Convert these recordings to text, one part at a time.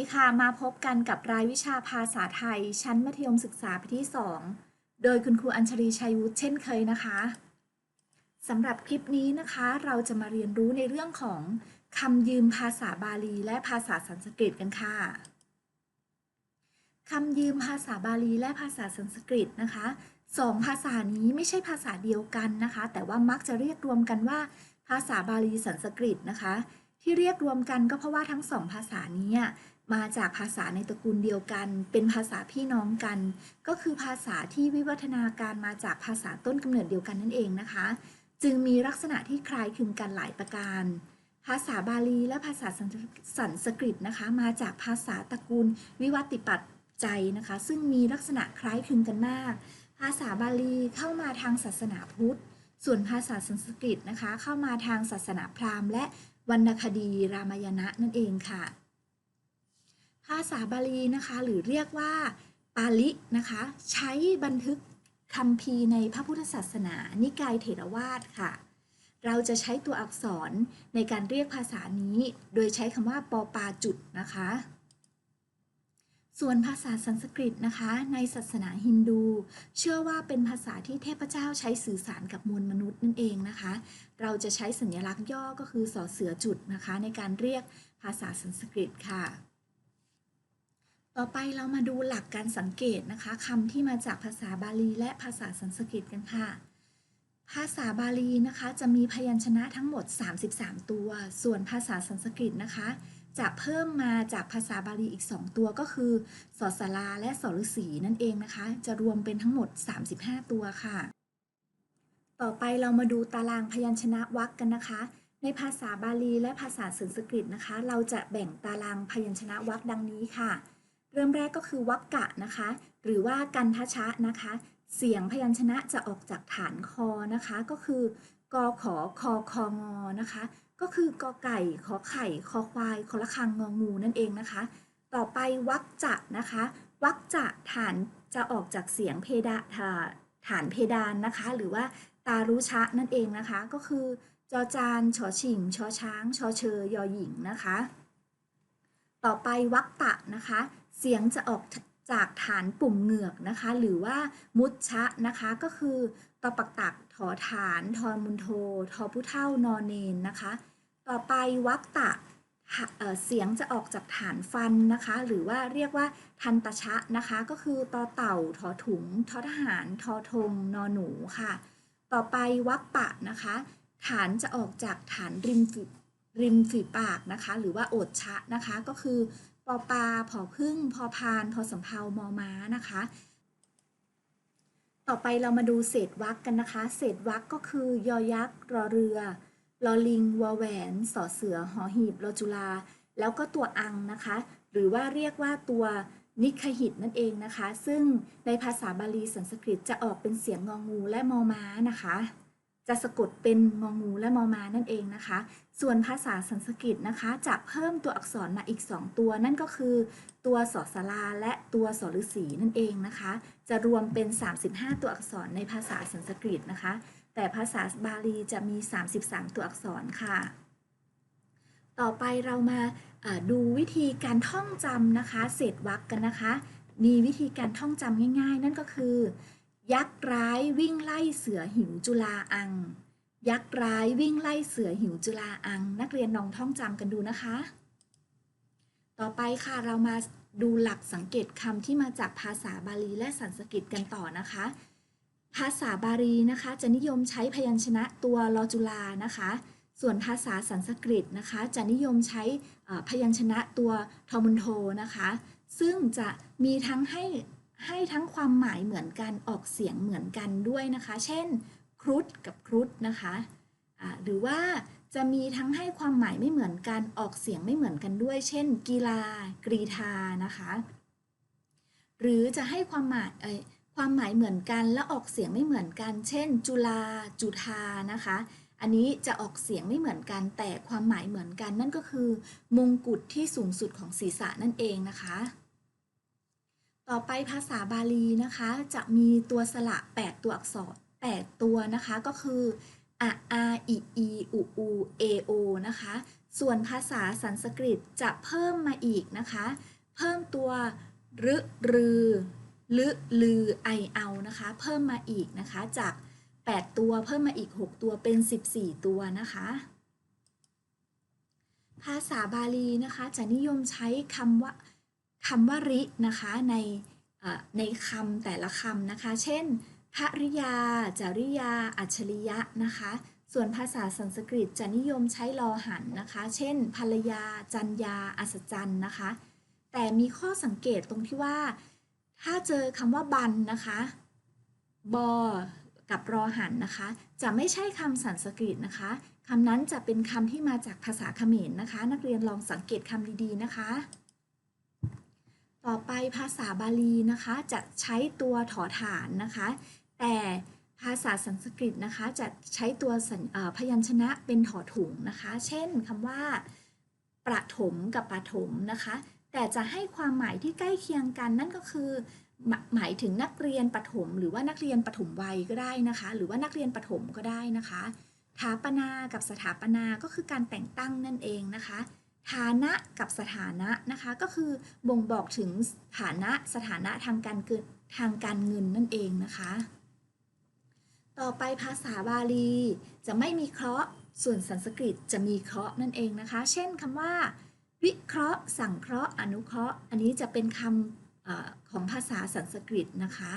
ดีค่ะ มาพบกันกับรายวิชาภาษาไทย ชั้นมัธยมศึกษาปีที่ 2 โดยคุณครูอัญชลีชัยวุฒิเช่นเคยนะคะสำหรับคลิปนี้นะคะ เราจะมาเรียนรู้ในเรื่องของคำยืมภาษาบาลี และภาษาสันสกฤตกันค่ะคำยืมภาษาบาลีและภาษาสันสกฤตนะคะสองภาษานี้ไม่ใช่ภาษาเดียวกันนะคะ แต่ว่ามักจะเรียกรวมกันว่า ภาษาบาลีสันสกฤตนะคะที่เรียกรวมกันก็เพราะว่าทั้งสองภาษานี้ มาจากภาษาในตระกูลเดียวกัน เป็นภาษาพี่น้องกัน ก็คือภาษาที่วิวัฒนาการมาจากภาษาต้นกำเนิดเดียวกันนั่นเองนะคะ จึงมีลักษณะที่คล้ายคลึงกันหลายประการ ภาษาบาลีและภาษาสันสกฤตนะคะ มาจากภาษาตระกูลวิวัติปัจจัยนะคะ ซึ่งมีลักษณะคล้ายคลึงกันมาก ภาษาบาลีเข้ามาทางศาสนาพุทธ ส่วนภาษาสันสกฤตนะคะ เข้ามาทางศาสนาพราหมณ์และวรรณคดีรามายณะนั่นเองค่ะ ภาษาบาลีนะคะหรือเรียกว่าปาลินะคะ ใช้บันทึกคำพีในพระพุทธศาสนา นิกายเถรวาทค่ะ เราจะใช้ตัวอักษรในการเรียกภาษานี้ โดยใช้คำว่าปอปาจุดนะคะ ส่วนภาษาสันสกฤตนะคะ ในศาสนาฮินดู เชื่อว่าเป็นภาษาที่เทพเจ้าใช้สื่อสารกับมวลมนุษย์นั่นเองนะคะ เราจะใช้สัญลักษณ์ย่อก็คือสอเสือจุดนะคะ ในการเรียกภาษาสันสกฤตค่ะ ต่อไปเรามาดูหลักการสังเกตนะคะคำที่มาจากภาษาบาลีและภาษาสันสกฤตกันค่ะ ภาษาบาลีนะคะจะมีพยัญชนะทั้งหมด 33 ตัว ส่วนภาษาสันสกฤตนะคะ จะเพิ่มมาจากภาษาบาลีอีก 2 ตัวก็คือสอสลาและสอฤษีนั่นเองนะคะ จะรวมเป็นทั้งหมด 35 ตัวค่ะ ต่อไปเรามาดูตารางพยัญชนะวรรคกันนะคะในภาษาบาลีและภาษาสันสกฤตนะคะ เราจะแบ่งตารางพยัญชนะวรรคดังนี้ค่ะ เริ่มแรกก็คือวรรคกะนะคะ หรือว่ากันทชะนะคะ เสียงพยัญชนะจะออกจากฐานคอนะคะ ก็คือกอขอคอคองอนะคะ ก็คือกอไก่ขอไข่คอควายคอละคังงองูนั่นเองนะคะ ต่อไปวรรคจะนะคะวรรคจะฐานจะออกจากเสียงเพดาฐานเพดานนะคะ หรือว่าตารุชะนั่นเองนะคะ ก็คือจอจานชอชิงชอช้างชอเชยยอหญิงนะคะ ต่อไปวรรคตะนะคะ เสียงจะออกจากฐานปุ่มเหงือกนะคะ หรือว่ามุชชะนะคะ ก็คือตอปักตักถอฐานทอมุนโท ทอผู้เท่านอนเนนนะคะ ต่อไปวรรคตะเสียงจะออกจากฐานฟันนะคะ หรือว่าเรียกว่าทันตชะนะคะ ก็คือตอเต่าทอถุง ทอทหาร ทอทงนอหนูค่ะ ต่อไปวรรคปะนะคะ ฐานจะออกจากฐานริมฝีริมฝีปากนะคะ หรือว่าโอดชะนะคะ ก็คือ อปาผอพึ่ง พอพาน พอสำเพามอม้านะคะ ต่อไปเรามาดูเศษวรรคกันนะคะ เศษวรรคก็คือยอยักษ์รอเรือลอลิงวอแหวนสอเสือหอหีบรอจุลา แล้วก็ตัวอังนะคะ หรือว่าเรียกว่าตัวนิคหิตนั่นเองนะคะ ซึ่งในภาษาบาลีสันสกฤตจะออกเป็นเสียงงองูและมอม้านะคะ จะสะกดเป็นงองูและมอมานั่นเองนะคะ ส่วนภาษาสันสกฤตนะคะ จะเพิ่มตัวอักษรมาอีก 2 ตัว นั่นก็คือ ตัวสอสลาและตัวสอฤษีนั่นเองนะคะ จะรวมเป็น 35 ตัวอักษรในภาษาสันสกฤตนะคะ แต่ภาษาบาลีจะมี 33 ตัวอักษรค่ะ ต่อไปเรามาดูวิธีการท่องจำนะคะ เศษวรรคกันนะคะ มีวิธีการท่องจำง่าย ๆ นั่นก็คือ ยักษ์ร้ายวิ่งไล่เสือหิวจุลาอัง ยักษ์ร้ายวิ่งไล่เสือหิวจุลาอัง นักเรียนลองท่องจำกันดูนะคะ ต่อไปค่ะเรามาดูหลักสังเกตคำที่มาจากภาษาบาลีและสันสกฤตกันต่อนะคะ ภาษาบาลีนะคะ จะนิยมใช้พยัญชนะตัวลอจุลานะคะ ส่วนภาษาสันสกฤตนะคะ จะนิยมใช้พยัญชนะตัวทอมุนโทนะคะ ซึ่งจะมีทั้งให้ ให้ทั้งความหมายเหมือนกันออกเสียงเหมือนกันด้วยนะคะ เช่นครุฑกับครุฑนะคะะหรือว่าจะมีทั้งให้ความหมายไม่เหมือนกันออกเสียงไม่เหมือนกันด้วย เช่น กีฬา กรีธานะคะ หรือจะให้ความหมายความหมายเหมือนกันและออกเสียงไม่เหมือนกัน เช่น จุลาจุธานะคะ อันนี้จะออกเสียงไม่เหมือนกันแต่ความหมายเหมือนกันนั่นก็คือ มงกุฎที่สูงสุดของศีรษะนั่นเองนะคะ ต่อไปภาษาบาลีนะคะ จะมีตัวสระ 8 ตัวอักษร 8 ตัวนะคะ ก็คืออะอาอิอีอูอูเอโอนะคะ ส่วนภาษาสันสกฤตจะเพิ่มมาอีกนะคะ เพิ่มตัวรึรือ ลึลือ ไอเอานะคะ เพิ่มมาอีกนะคะ จาก 8 ตัวเพิ่มมาอีก 6 ตัวเป็น 14 ตัวนะคะ ภาษาบาลีนะคะ จะนิยมใช้คำว่า คำว่ารินะคะในในคำแต่ละคำนะคะ เช่นภริยา จริยา อัจฉริยะนะคะ ส่วนภาษาสันสกฤตจะนิยมใช้ลอหันนะคะ เช่น ภรรยา จัญญาอัศจรรย์นะคะ แต่มีข้อสังเกตตรงที่ว่า ถ้าเจอคำว่าบันนะคะ บอ กับรอหันนะคะ จะไม่ใช่คำสันสกฤตนะคะคำนั้นจะเป็นคำที่มาจากภาษาเขมรนะคะ นักเรียนลองสังเกตคำดีๆนะคะ ต่อไปภาษาบาลีนะคะจะใช้ตัวถอฐานนะคะ แต่ภาษาสันสกฤตนะคะจะใช้ตัวพยัญชนะเป็นถอถุงนะคะ เช่นคำว่าประถมกับปฐมนะคะ แต่จะให้ความหมายที่ใกล้เคียงกันนั่นก็คือ หมหมายถึงนักเรียนประถม หรือว่านักเรียนประถมวัยก็ได้นะคะ หรือว่านักเรียนประถมก็ได้นะคะถาปนากับสถาปนาก็คือการแต่งตั้งนั่นเองนะคะ ฐานะกับสถานะนะคะก็คือบ่งบอกถึงฐานะสถานะทางการเกินทางการเงินนั่นเองนะคะ ต่อไปภาษาบาลีจะไม่มีเคราะห์ส่วนสันสกฤตจะมีเคราะห์นั่นเองนะคะ เช่นคำว่า วิเคราะห์ สังเคราะห์ อนุเคราะห์ อันนี้จะเป็นคำอของภาษาสันสกฤตนะคะ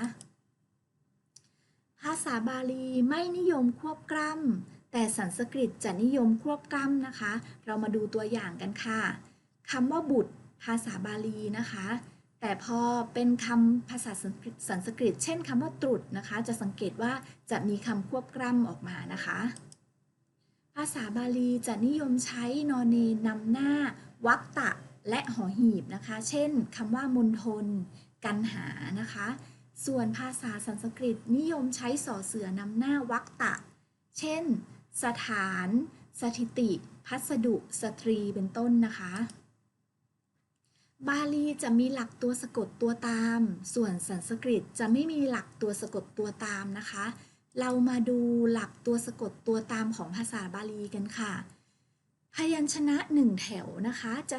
ภาษาบาลีไม่นิยมควบกล้ำ แต่สันสกฤตจะนิยมควบกล้ำนะคะ เรามาดูตัวอย่างกันค่ะคำว่าบุตรภาษาบาลีนะคะ แต่พอเป็นคำภาษาสันสกฤต เช่นคำว่าตรุษนะคะ จะสังเกตว่าจะมีคำควบกล้ำออกมานะคะ ภาษาบาลีจะนิยมใช้นอนเนนนำหน้า วักตะและหอหีบนะคะ เช่นคำว่ามณฑลกันหานะคะ ส่วนภาษาสันสกฤตนิยมใช้สอเสือนำหน้าวักตะ เช่น สถาน สถิติ พัสดุ สตรี เป็นต้นนะคะ บาลีจะมีหลักตัวสะกดตัวตาม ส่วนสันสกฤตจะไม่มีหลักตัวสะกดตัวตามนะคะ เรามาดูหลักตัวสะกดตัวตามของภาษาบาลีกันค่ะ พยัญชนะหนึ่งแถวนะคะจะ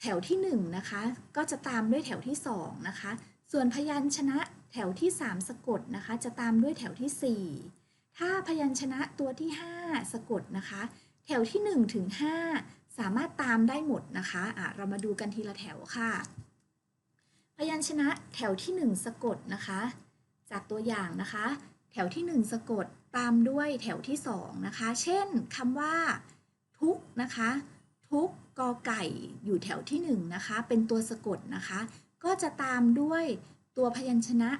แถวที่หนึ่งนะคะก็จะตามด้วยแถวที่สองนะคะ ส่วนพยัญชนะแถวที่สามสะกดนะคะ จะตามด้วยแถวที่สี่ ถ้าพยัญชนะตัวที่ห้าสะกดนะคะ แถวที่หนึ่งถึงห้าสามารถตามได้หมดนะคะะเรามาดูกันทีละแถวค่ะ พยัญชนะแถวที่หนึ่งสะกดนะคะ จากตัวอย่างนะคะ แถวที่หนึ่งสะกดตามด้วยแถวที่สองนะคะ เช่นคำว่า ทุกนะคะ ทุกกอไก่อยู่แถวที่หนึ่งนะคะ เป็นตัวสะกดนะคะ ก็จะตามด้วยตัวพยัญชนะ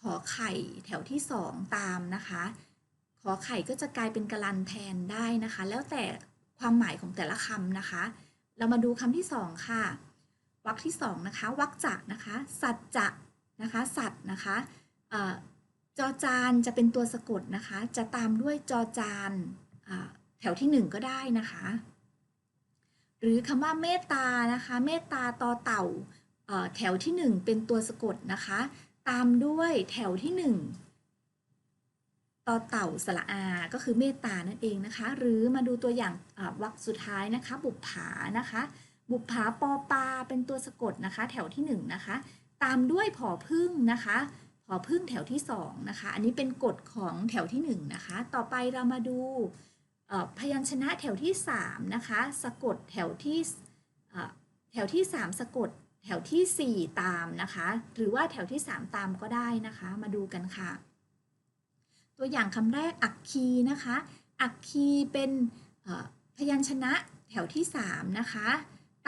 ขอไข่แถวที่สองตามนะคะ ขอไข่ก็จะกลายเป็นกะลันแทนได้นะคะ แล้วแต่ความหมายของแต่ละคำนะคะ เรามาดูคำที่สองค่ะวรรคที่สองนะคะวรรคจักนะคะ สัจจะนะคะ สัตนะคะอจอจานจะเป็นตัวสะกดนะคะ จะตามด้วยจอจานแถวที่หนึ่งก็ได้นะคะ หรือคำว่าเมตตานะคะ เมตตาต่อเต่าแถวที่หนึ่งเป็นตัวสะกดนะคะ ตามด้วยแถวที่หนึ่ง ต่อเต่าสระอา ก็คือเมตตานั่นเองนะคะ หรือมาดูตัวอย่างวรรคสุดท้ายนะคะ บุปผานะคะ บุปผาปอปาเป็นตัวสะกดนะคะ แถวที่หนึ่งนะคะ ตามด้วยผอพึ่งนะคะผอพึ่งแถวที่สองนะคะ อันนี้เป็นกฎของแถวที่หนึ่งนะคะ ต่อไปเรามาดูพยัญชนะแถวที่สามนะคะ สะกดแถวที่แถวที่สามสะกดแถวที่สี่ตามนะคะ หรือว่าแถวที่สามตามก็ได้นะคะ มาดูกันค่ะ ตัวอย่างคำแรกอักคีนะคะ อักคีเป็นพยัญชนะแถวที่สามนะคะ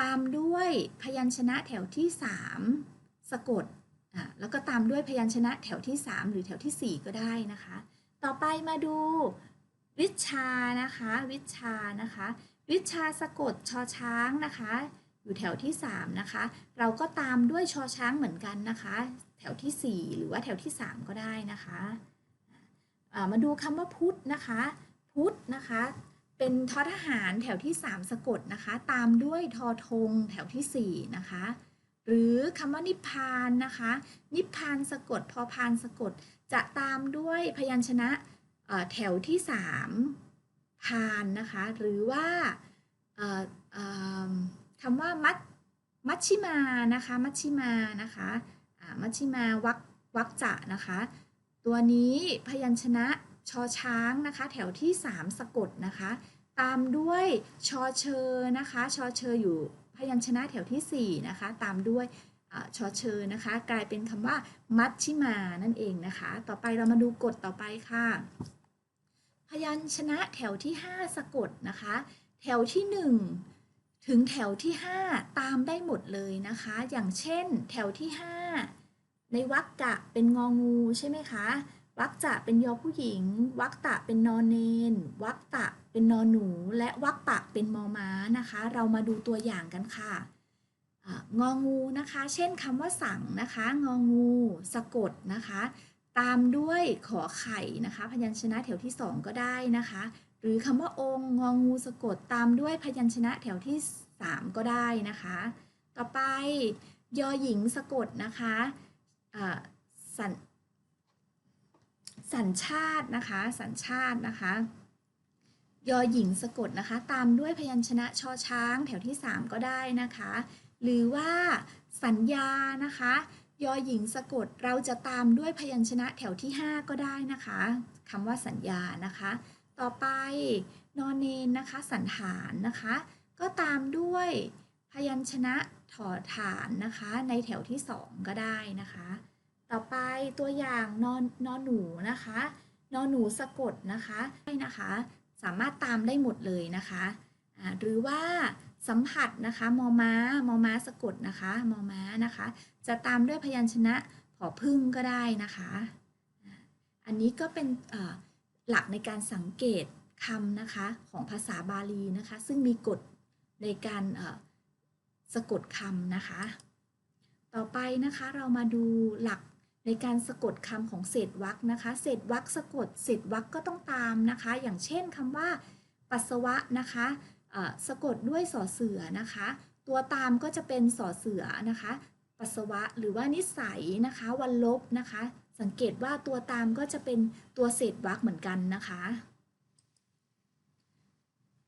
ตามด้วยพยัญชนะแถวที่สามสะกดะแล้วก็ตามด้วยพยัญชนะแถวที่สามหรือแถวที่สี่ก็ได้นะคะ ต่อไปมาดูวิชานะคะ วิชานะคะ วิชาสะกดชอช้างนะคะ อยู่แถวที่สามนะคะ เราก็ตามด้วยชอช้างเหมือนกันนะคะ แถวที่สี่หรือว่าแถวที่สามก็ได้นะคะ มาดูคำว่าพุทธนะคะ พุทธนะคะ เป็นทอทหารแถวที่ 3 สะกดนะคะ ตามด้วยทอธงแถวที่ 4 นะคะ หรือคำว่านิพพานนะคะ นิพพานสะกดพอพานสะกด จะตามด้วยพยัญชนะแถวที่ 3 พานนะคะ หรือว่าคำว่ามัชมัชชิมานะคะ มัชชิมานะคะมัชชิมาวักวักจะนะคะ ตัวนี้พยัญชนะชอช้างนะคะ แถวที่ 3 สะกดนะคะ ตามด้วยชอเชอนะคะชอเชออยู่พยัญชนะแถวทีสี่4 นะคะ ตามด้วยอชอเชอนะคะ กลายเป็นคำว่ามัชชิมานั่นเองนะคะ ต่อไปเรามาดูกฎต่อไปค่ะ พยัญชนะแถวที่ 5 สะกดนะคะ แถวที่ 1 ถึงแถวที่ 5 ตามได้หมดเลยนะคะ อย่างเช่น แถวที่ 5 ในวรรคกะเป็นงองูใช่ไหมคะวรรคจะเป็นยอผู้หญิงวรรคตะเป็นนอนเนนวรรคตะเป็นนอนหนู และวรรคปะเป็นมอม้านะคะ เรามาดูตัวอย่างกันค่ะงองูนะคะ เช่นคำว่าสั่งนะคะ งองู สะกดนะคะ ตามด้วยขอไข่นะคะ พยัญชนะแถวที่ 2 ก็ได้นะคะ หรือคำว่าองค์งองูสะกดตามด้วยพยัญชนะแถวที่ 3 ก็ได้นะคะ ต่อไปยอหญิงสะกดนะคะ สัญสัญชาตินะคะ สัญชาตินะคะ ยอหญิงสะกดนะคะ ตามด้วยพยัญชนะชอช้างแถวที่ 3 ก็ได้นะคะ หรือว่าสัญญานะคะ ยอหญิงสะกดเราจะตามด้วยพยัญชนะแถวที่ 5 ก็ได้นะคะคำว่าสัญญานะคะ ต่อไปนอนเนนนะคะ สันฐานนะคะ ก็ตามด้วย ยัญชนะถอฐานนะคะ ในแถวที่ 2 ก็ได้นะคะ ต่อไปตัวอย่างนอนนอนหนูนะคะ นอนหนูสะกดนะคะให้นะคะ สามารถตามได้หมดเลยนะคะหรือว่าสัมผัสนะคะมอม้ามอม้าสะกดนะคะมอม้านะคะ จะตามด้วยพยัญชนะผอพึ่งก็ได้นะคะ อันนี้ก็เป็นหลักในการสังเกตคำนะคะของภาษาบาลีนะคะ ซึ่งมีกฎในการ สะกดคำนะคะ ต่อไปนะคะเรามาดูหลักในการสะกดคำของเศษวรรคนะคะ เศษวรรคสะกด เศษวรรคก็ต้องตามนะคะ อย่างเช่นคำว่าปัสสาวะนะคะสะกดด้วยสอเสือนะคะ ตัวตามก็จะเป็นสอเสือนะคะ ปัสสาวะหรือว่านิสัยนะคะ วันลบนะคะ สังเกตว่าตัวตามก็จะเป็นตัวเศษวรรคเหมือนกันนะคะ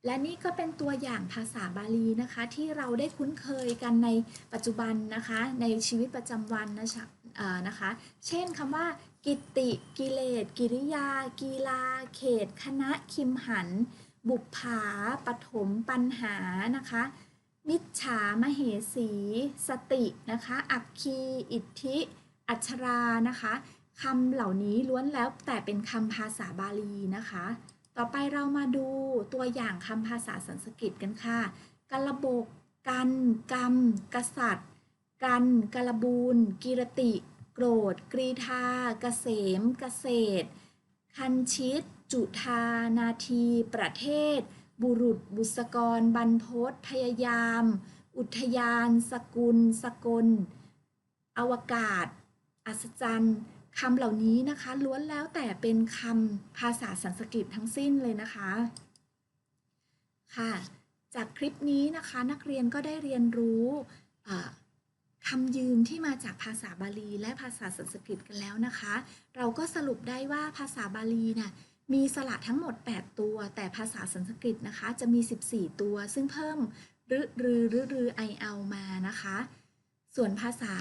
และนี่ก็เป็นตัวอย่างภาษาบาลีนะคะที่เราได้คุ้นเคยกันในปัจจุบันนะคะในชีวิตประจำวันนะคะเอ่อนะคะ เช่นคำว่า กิติ กิเลส กิริยา กีฬา เขต คณะ คิมหัน บุปผาปฐมปัญหานะคะ มิจฉามเหสี สตินะคะ อักคี อิทธิ อัชรานะคะคำเหล่านี้ล้วนแล้วแต่เป็นคำภาษาบาลีนะคะ ต่อไปเรามาดูตัวอย่างคำภาษาสันสกฤตกันค่ะกระบก กัน กรรม กษัตริย์ กันกระบูลกิรติ โกรธ กรีธา เกษม เกษตร คันชิต จุธา นาที ประเทศ บุรุษ บุษกร บรรพตพยายาม อุทยาน สกุล สกล อวกาศ อัศจรรย์ คำเหล่านี้นะคะล้วนแล้วแต่เป็นคำภาษาสันสกฤตทั้งสิ้นเลยนะคะ ค่ะ จากคลิปนี้นะคะนักเรียนก็ได้เรียนรู้คำยืมที่มาจากภาษาบาลี และภาษาสันสกฤตกันแล้วนะคะ เราก็สรุปได้ว่าภาษาบาลีน่ะมีสระทั้งหมด 8 ตัว แต่ภาษาสันสกฤตนะคะ จะมี 14 ตัว ซึ่งเพิ่มรือรือรือรือไอเอามานะคะ ส่วนภาษา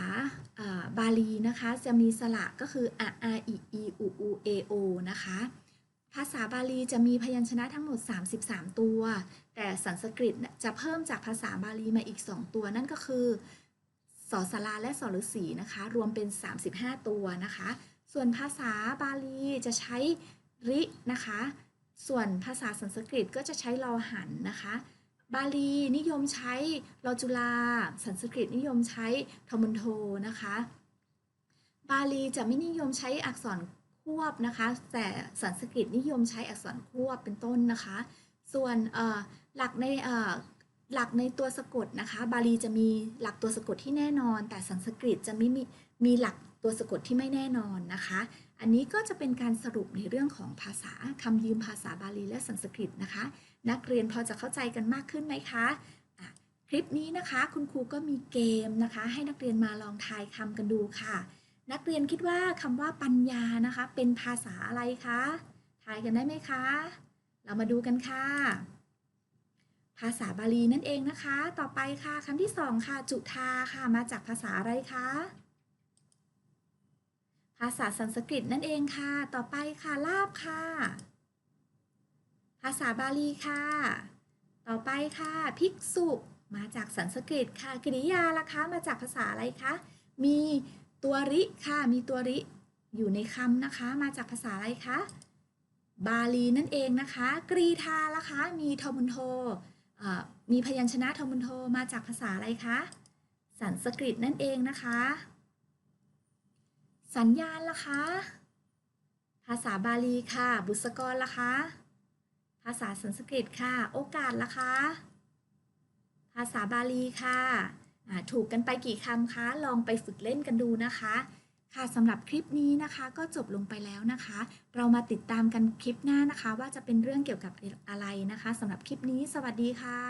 บาลีนะคะจะมีสระก็คืออะอาอิอีอูอูเอโอนะคะภาษาบาลีจะมีพยัญชนะทั้งหมด 33 ตัว แต่สันสกฤตจะเพิ่มจากภาษาบาลีมาอีก 2 ตัว นั่นก็คือสอสลาและสอฤษีนะคะ รวมเป็น 35 ตัวนะคะ ส่วนภาษาบาลีจะใช้รินะคะ ส่วนภาษาสันสกฤตก็จะใช้ลอหันนะคะ บาลีนิยมใช้ลอจุลา สันสกฤตนิยมใช้ทมุนโทนะคะ บาลีจะไม่นิยมใช้อักษรควบนะคะ แต่สันสกฤตนิยมใช้อักษรควบเป็นต้นนะคะ ส่วนหลักในหลักในตัวสะกดนะคะ บาลีจะมีหลักตัวสะกดที่แน่นอน แต่สันสกฤตจะไม่มีมีหลัก ตัวสะกดที่ไม่แน่นอนนะคะ อันนี้ก็จะเป็นการสรุปในเรื่องของภาษาคำยืมภาษาบาลีและสันสกฤตนะคะ นักเรียนพอจะเข้าใจกันมากขึ้นไหมคะะคลิปนี้นะคะคุณครูก็มีเกมนะคะ ให้นักเรียนมาลองทายคำกันดูค่ะ นักเรียนคิดว่าคำว่าปัญญานะคะ เป็นภาษาอะไรคะทายกันได้ไหมคะ เรามาดูกันค่ะภาษาบาลีนั่นเองนะคะ ต่อไปค่ะคำที่สองค่ะ จุธาค่ะ มาจากภาษาอะไรคะ ภาษาสันสกฤตนั่นเองค่ะ ต่อไปค่ะ ลาบค่ะ ภาษาบาลีค่ะ ต่อไปค่ะ ภิกษุมาจากสันสกฤตค่ะ กริยาล่ะคะมาจากภาษาอะไรคะ มีตัวริค่ะ มีตัวริอยู่ในคำนะคะ มาจากภาษาอะไรคะ บาลีนั่นเองนะคะ กรีธาล่ะคะ มีทมุนโทมีพยัญชนะทมุนโทมาจากภาษาอะไรคะ สันสกฤตนั่นเองนะคะ สัญญาณล่ะคะ ภาษาบาลีค่ะ บุษกรล่ะคะ ภาษาสันสกฤตค่ะ โอกาสล่ะคะ ภาษาบาลีค่ะถูกกันไปกี่คำคะ ลองไปฝึกเล่นกันดูนะคะ ค่ะสำหรับคลิปนี้นะคะ ก็จบลงไปแล้วนะคะ เรามาติดตามกันคลิปหน้านะคะ ว่าจะเป็นเรื่องเกี่ยวกับอะไรนะคะสำหรับคลิปนี้ สวัสดีค่ะ